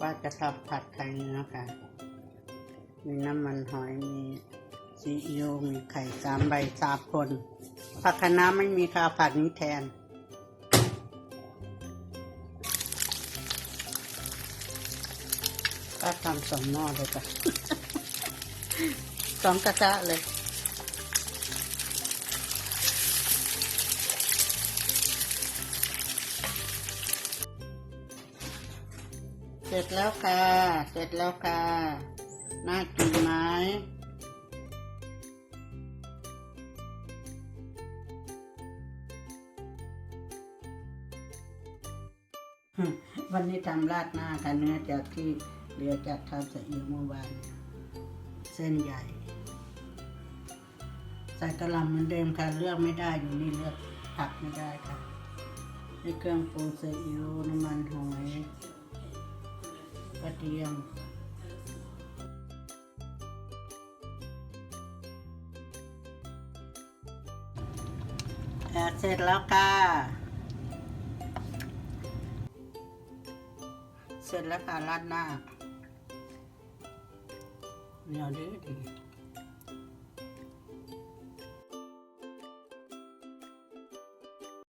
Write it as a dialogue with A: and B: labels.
A: ว่าจะทำผัดไข่เนื้อค่ะ มีน้ำมันหอย มีซีอิ๊ว มีไข่สามใบสามคน ผักคะน้าไม่มีค่ะผักนี้แทน ก็ทำสองหม้อเลยค่ะ สองกระทะเลย เสร็จแล้วค่ะ เสร็จแล้วค่ะ น่ากินไหมวันนี้ทำราดหน้าค่ะเนื้อจากที่เหลือจากทำใส่อิ๊วเมื่อวานเส้นใหญ่ ใส่กระหลำเหมือนเดิมค่ะเลือกไม่ได้อยู่นี่เลือกผักไม่ได้ค่ะนี่เครื่องปรุงใส่อิ๊วน้ำมันหอย ระเทียมเสร็จแล้วค่ะ เสร็จแล้วค่ะราดหน้าเนียวดีดี